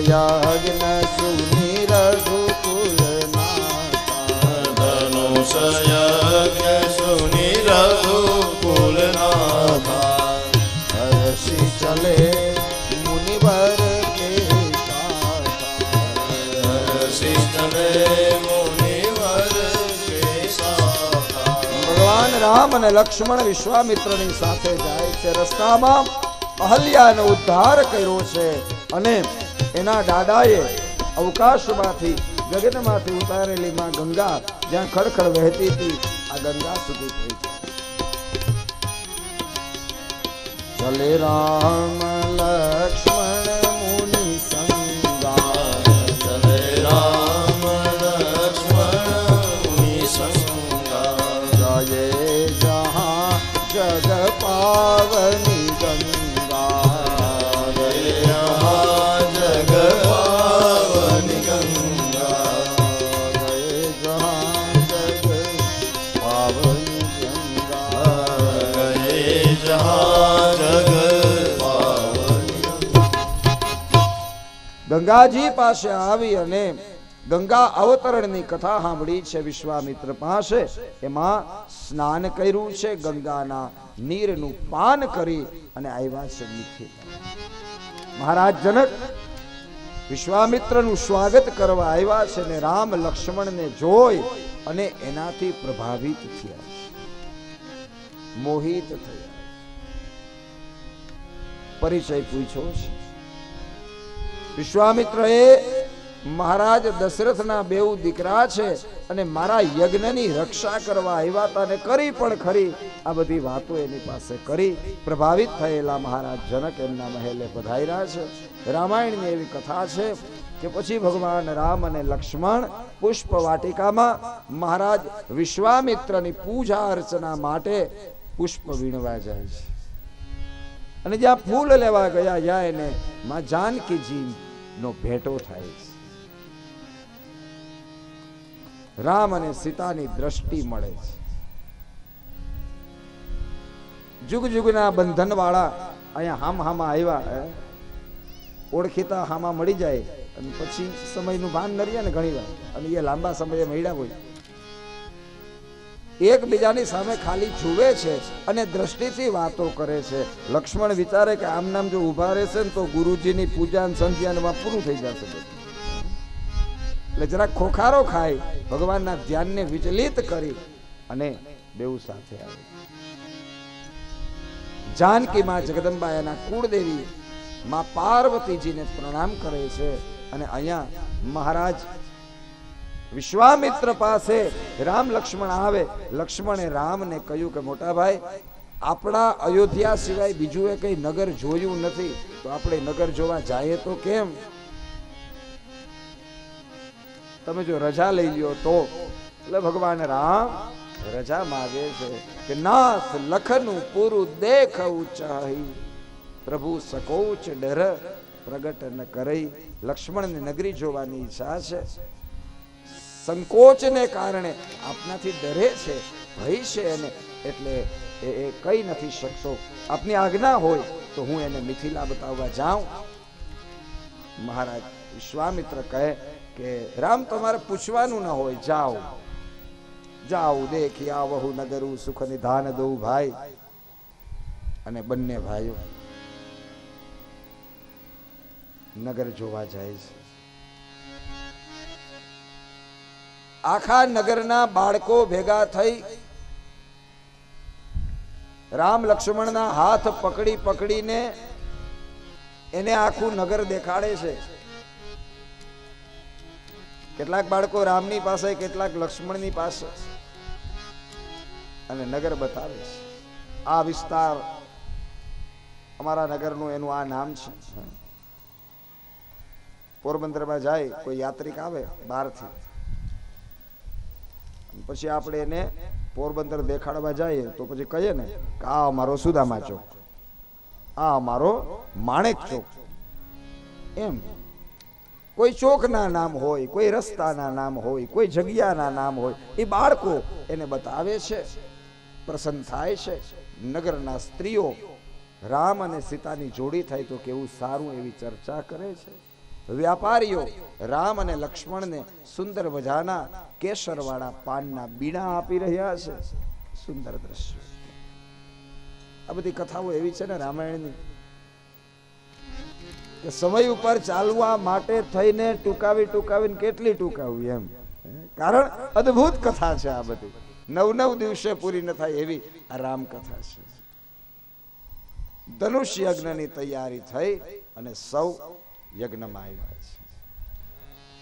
ધનુષયાગ્ન સુની રઘુકુલ નાથા સુની રઘુકુલનાથા હર્ષિ ચલે મુનિવર કે સાથા. શિષ્ટને મુનિવર ભગવાન રામ અને લક્ષ્મણ વિશ્વામિત્રની સાથે જાય છે રસ્તામાં અહલ્યાનો ઉદ્ધાર કર્યો છે અને એના દાદાએ અવકાશમાંથી, ગગનમાંથી ઉતારેલી માં ગંગા જ્યાં ખડખડ વહેતી હતી, આ ગંગા સુધી પહોંચી ચલે રામ, લક્ષ્મણ ગંગાજી પાસે આવી અને ગંગા અવતરણની કથા સાંભળી છે વિશ્વામિત્ર પાસે. એમાં સ્નાન કર્યું છે, ગંગાના નીરનું પાન કરી અને આવ્યા છે મહારાજ જનક, વિશ્વામિત્રનું સ્વાગત કરવા આવ્યા છે ને રામ લક્ષ્મણને જોઈ અને એનાથી પ્રભાવિત થયા મોહિત થયા પરિચય પૂછ્યો છે. વિશ્વામિત્રએ, મહારાજ, દશરથના બેઉ દીકરા છે અને મારા યજ્ઞની રક્ષા કરવા આવ્યા હતા ને કરી પણ ખરી. આ બધી વાતો એની પાસે કરી, પ્રભાવિત થયેલા મહારાજ જનક એમના મહેલે પધાર્યા છે. રામાયણની એવી કથા છે કે પછી ભગવાન રામ અને લક્ષ્મણ પુષ્પ વાટિકામાં મહારાજ વિશ્વામિત્રની પૂજા અર્ચના માટે પુષ્પ વીણવા જાય છે. અને જ્યાં ફૂલ લેવા ગયા જાય ને માં જાનકીજી નો ભેટો થાય રામ અને સીતાની દ્રષ્ટિ મળે છે. જુગ જુગના બંધન વાળા અહીંયા હામ હામા આવ્યા ઓળખીતા હામા મળી જાય અને પછી સમયનું ભાન ન રહે ને ઘણી વાર. અને એ લાંબા સમયે મળ્યા હોય. એકબીજાની સામે ખાલી જુએ છે અને દ્રષ્ટિથી વાતો કરે છે. લક્ષ્મણ વિચારે કે આમ નામ જો ઊભા રહેશે ને તો ગુરુજીની પૂજા સંધ્યાનમાં પૂરું થઈ જશે એટલે જરા ખોખારો ખાય, ભગવાનના ધ્યાનને વિચલિત કરી અને બેઉ સાથે આવે. જાનકી માં જગદંબા એના કુળદેવી માં પાર્વતીજીને પ્રણામ કરે છે અને અહીંયા મહારાજ વિશ્વામિત્ર પાસે રામ લક્ષ્મણ આવે. લક્ષ્મણે રામને કહ્યું કે, મોટા ભાઈ, આપણા અયોધ્યા સિવાય બીજું એ કઈ નગર જોયું નથી. તો આપણે નગર જોવા જઈએ તો કેમ? તમે જો રજા લઈ લ્યો તો. એટલે ભગવાન રામ રજા માગે છે કે, નાથ લખનું પૂરું દેખવું ચાહી. પ્રભુ સકોચ ડર પ્રગટ ન કરઈ. લક્ષ્મણને નગરી જોવાની ઈચ્છા છે. સંકોચને કારણે આપનાથી ડરે છે, ભય છે એને એટલે એ કઈ નથી શકતો. આપની આજ્ઞા હોય તો હું એને મિથિલા બતાવવા જાઉં. મહારાજ વિશ્વામિત્ર કહે કે, રામ, તમારે પૂછવાનું ન હોય, જાઓ. જાઓ, દેખી, આવહુ, નગરું, સુખ નિધાન દઉં ભાઈ. અને બંને ભાઈઓ નગર જોવા જાય છે. આખા નગરના બાળકો ભેગા થઈ રામ લક્ષ્મણના હાથ પકડી પકડીને એને આખું નગર દેખાડે છે. કેટલાક બાળકો રામની પાસે, કેટલાક લક્ષ્મણની પાસે અને નગર બતાવે છે. આ વિસ્તાર અમારા નગરનું એનું આ નામ છે. પોરબંદરમાં જાય, કોઈ યાત્રિક આવે બહારથી. પછી આપણે એને પોરબંદર દેખાડવા જઈએ તો પછી કહીએ ને કે આ અમારો સુદામા ચોક આ અમારો માણેક ચોક એમ. કોઈ ચોકના નામ હોય, કોઈ રસ્તાના નામ હોય, કોઈ જગ્યાના નામ હોય, એ બાળકો એને બતાવે છે, પ્રસન્ન થાય છે. નગરના સ્ત્રીઓ રામ અને સીતાની જોડી થાય તો કેવું સારું એવી ચર્ચા કરે છે. વ્યાપારીઓ રામ અને લક્ષ્મણને સુંદર મજાના કેસરવાળા પાનના બીણા આપી રહ્યા છે. સુંદર દ્રશ્ય. આ બધી કથાઓ એવી છે ને રામાયણની કે સમય ઉપર ચાલવા માટે થઈને ટૂંકાવી ટૂંકાવીને કેટલી ટૂંકાવી એમ. કારણ અદ્ભુત કથા છે આ બધી. નવ નવ દિવસે પૂરી ન થાય એવી આ રામ કથા છે. ધનુષ યજ્ઞની તૈયારી થઈ અને સૌ યજ્ઞમાં આવ્યા છે.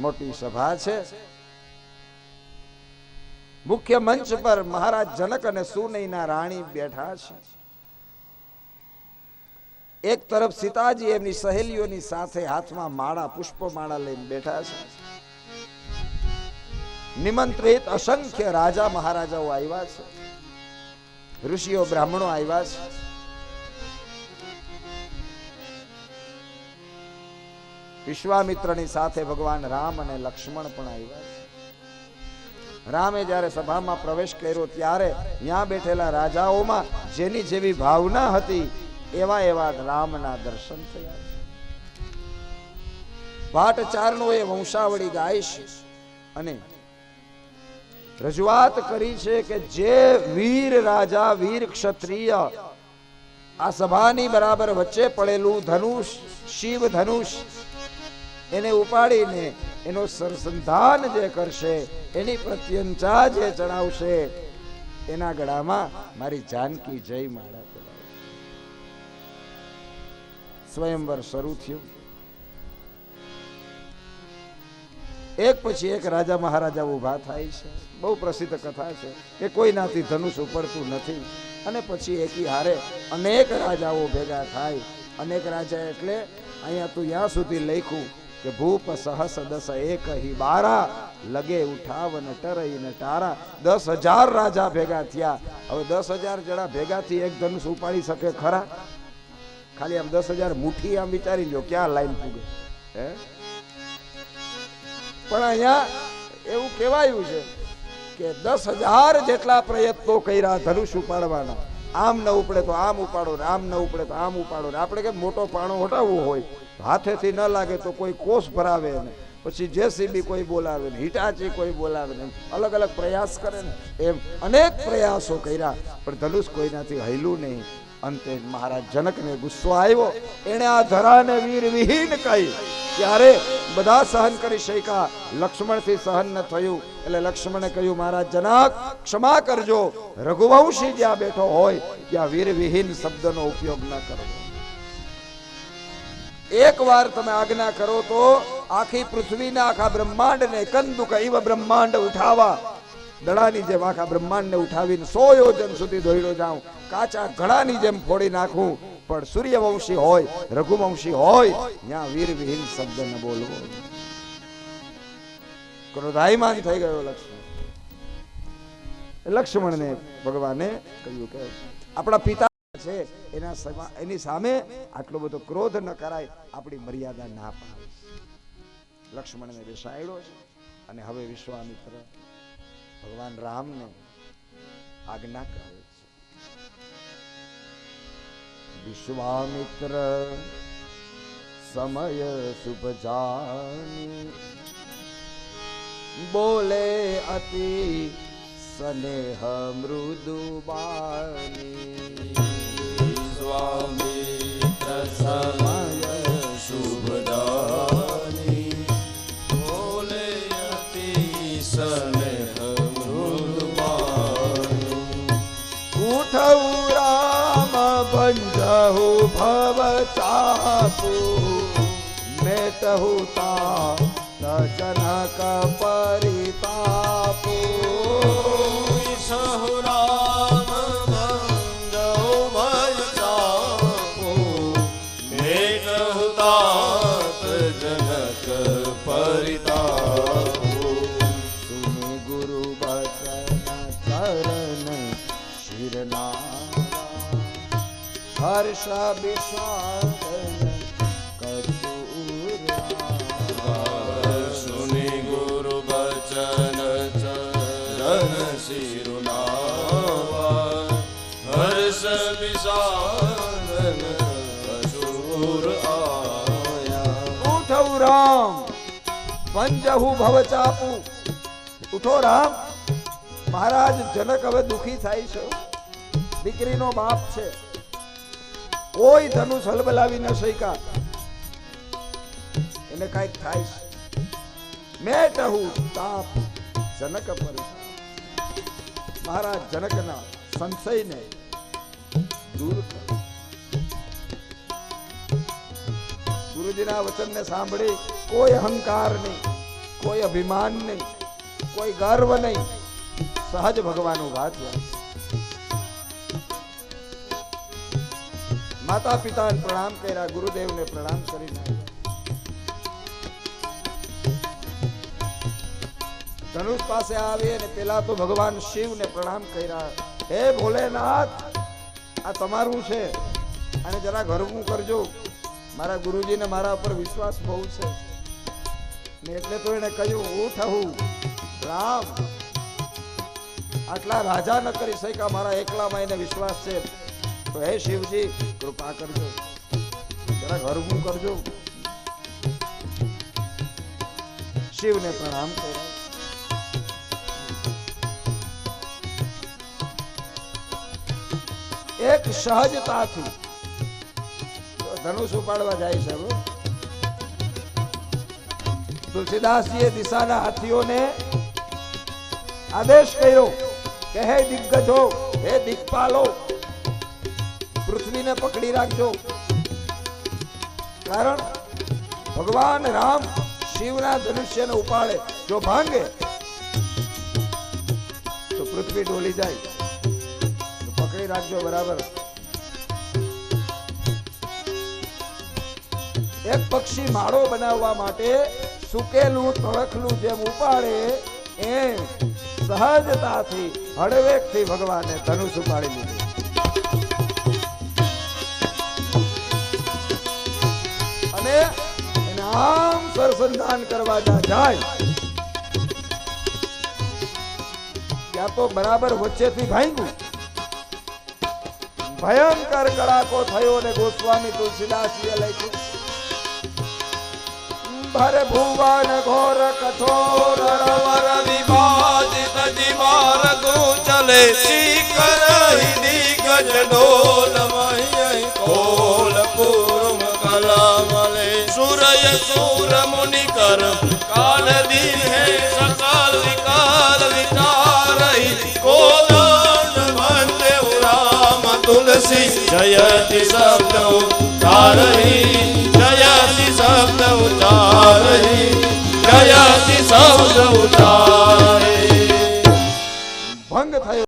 મોટી સભા છે. મુખ્ય મંચ પર મહારાજ જનક અને સુનૈના રાણી બેઠા છે. એક તરફ સીતાજી એમની સહેલીઓની સાથે હાથમાં માળા પુષ્પ માળા લઈને બેઠા છે. નિમંત્રિત અસંખ્ય રાજા મહારાજાઓ આવ્યા છે. ઋષિઓ, બ્રાહ્મણો આવ્યા છે. વિશ્વામિત્રની સાથે ભગવાન રામ અને લક્ષ્મણ પણ આવ્યા છે. રામે જ્યારે સભામાં પ્રવેશ કર્યો ત્યારે ત્યાં બેઠેલા રાજાઓમાં જેની જેવી ભાવના હતી, એવા એવા રામના દર્શન થયા ભાટચારનો એ વંશાવળી ગાઈશ અને રજૂઆત કરી છે કે જે વીર રાજા, વીર ક્ષત્રિય આ સભાની બરાબર વચ્ચે પડેલું ધનુષ શિવ ધનુષ એને ઉપાડીને એનો સરસંધાન જે કરશે, એની પ્રત્યંચા જે ચડાવશે એના ગળામાં મારી જાનકી જય માળા સ્વયંવર શરૂ થયું. એક પછી એક રાજા મહારાજા ઊભા થાય છે. બહુ પ્રસિદ્ધ કથા છે કે કોઈનાથી ધનુષ ઉપડતું નથી. અને પછી એકી હારે અનેક રાજાઓ ભેગા થાય. અનેક રાજા એટલે અહીંયા તું ત્યાં સુધી લખ્યું કે ભૂપ સહસ દસ એક હિ બારા, લગે ઉઠાવ ન ટરઈ ન તારા દસ હજાર રાજા ભેગા થયા. હવે દસ હજાર જણા ભેગાથી એક ધનુષ ઉપાડી શકે ખરા? ખાલી આમ દસ હજાર મુઠ્ઠી આમ વિચારી લ્યો, ક્યાં લાઈન પૂગે? હે? પણ અહીંયા એવું કહેવાયું છે કે દસ હજાર જેટલા પ્રયત્નો કર્યા ધનુષ ઉપાડવાના. આમ ન ઉપડે તો આમ ઉપાડો ને, આમ ન ઉપડે તો આમ ઉપાડો ને. આપણે કે મોટો પાણો હટાવવો હોય? હાથેથી ન લાગે તો કોઈ કોષ ભરાવે ને. પછી જેસીબી કોઈ બોલાવે ને, હિટાચી કોઈ બોલાવે ને અલગ અલગ પ્રયાસ કરે ને. એમ અનેક પ્રયાસો કર્યા, પણ ધનુષ કોઈનાથી હૈલું નહીં. અંતે મહારાજ જનકને ગુસ્સો આવ્યો. એણે આ ધરાને વીર વિહીન કહી, ત્યારે બધા સહન કરી શક્યા. લક્ષ્મણથી સહન ન થયું. એટલે લક્ષ્મણે કહ્યું, મહારાજ જનક, ક્ષમા કરજો. રઘુવંશી જ્યાં બેઠો હોય, ત્યાં વીર વિહીન શબ્દનો ઉપયોગ ન કરવો. એક વાર તમે આજ્ઞા કરો તો આખી પૃથ્વીના આખા બ્રહ્માંડને કંદુક ઇવ બ્રહ્માંડ ઉઠાવા. દડાની જેમ આખા બ્રહ્માંડને ઉઠાવીને સો યોજન સુધી દોડ્યો જાઉં. કાચા ઘડાની જેમ ફોડી નાખું. પણ સૂર્યવંશી હોય, રઘુવંશી હોય, ત્યાં વીર વિહીન શબ્દ ન બોલવો. ક્રોધાયમાન થઈ ગયો લક્ષ્મણ. લક્ષ્મણને ભગવાને કહ્યું કે આપણા પિતા છે, એના એની સામે આટલો બધો ક્રોધ ન કરાય, આપણી મર્યાદા ના પાડે. લક્ષ્મણને બેસાડ્યો છે, અને હવે વિશ્વામિત્ર ભગવાન રામને આજ્ઞા કરે છે. વિશ્વામિત્ર, સમય શુભ જાની બોલે અતિ સ્નેહ મૃદુ બાની સ્વામિત્ર સમય શુભદાની બોલે અતિ સ્નેહ મૃદુબાની ઉઠવું રામ બંજહુ ભવ ચાપુ મેટહુ તા જનક ઉઠો રામ મહારાજ જનક હવે દુખી થાય છે દીકરીનો બાપ છે. કોઈ ધનુષ હલબલાવી ન શક્યા. એને કંઈક થાય છે. મેટહુ તાપ જનક પર મહારાજ જનકના સંશયને દૂર કર. ગુરુજીના વચનને સાંભળી કોઈ અહંકાર નહીં, કોઈ અભિમાન નહીં, કોઈ ગર્વ નહીં. સહજ ભગવાનનું વાત થયા માતા પિતાને પ્રણામ કર્યા, ગુરુદેવને પ્રણામ કરીને. ધનુષ પાસે આવી અને પેલા તો ભગવાન શિવને પ્રણામ કર્યા. હે ભોલેનાથ, આ તમારું છે. અને જરા ઘરવું કરજો. મારા ગુરુજીને મારા ઉપર વિશ્વાસ બહુ છે. ને એટલે તો એને કહ્યું હું હું, રામ. આટલા રાજા ન કરી શક્યા, મારા એકલામાં એને વિશ્વાસ છે. તો હે શિવજી, કૃપા કરજો. જરા ગરવું કરજો. શિવને પ્રણામ કર્યા એક સહજતાથી. ધનુષ ઉપાડવા જાય છે હવે. તુલસીદાસજીએ દિશાના હાથીઓને આદેશ કર્યો કે, હે દિગ્ગજો, હે દિગ્પાલો પૃથ્વીને પકડી રાખજો. કારણ ભગવાન રામ શિવના ધનુષ્યને ઉપાડે. જો ભાંગે, તો પૃથ્વી ડોલી જાય. પકડી રાખજો બરાબર. એક પક્ષી માળો બનાવવા માટે સુકેલું, તળખલું જેમ ઉપાડે એમ સહજતાથી હળવેકથી ભગવાને ધનુષ ઉપાડી લીધું. આમ સરસંધાન કરવા જાય. ત્યાં તો બરાબર વચ્ચેથી ભાંગ્યું. ભયંકર કડાકો થયો અને ગોસ્વામી તુલસીદાસજીએ લખ્યું. ભર ભુવન ઘોર કઠોર વર વિવાદિત જીવાર ચલે શિખર દિગ્ગજ ડોલ જયતિ શબ્દ ઉચ્ચારહી જયતિ શબ્દ ઉચ્ચારહી જયતિ શબ્દ ઉચ્ચારે ભંગ થયો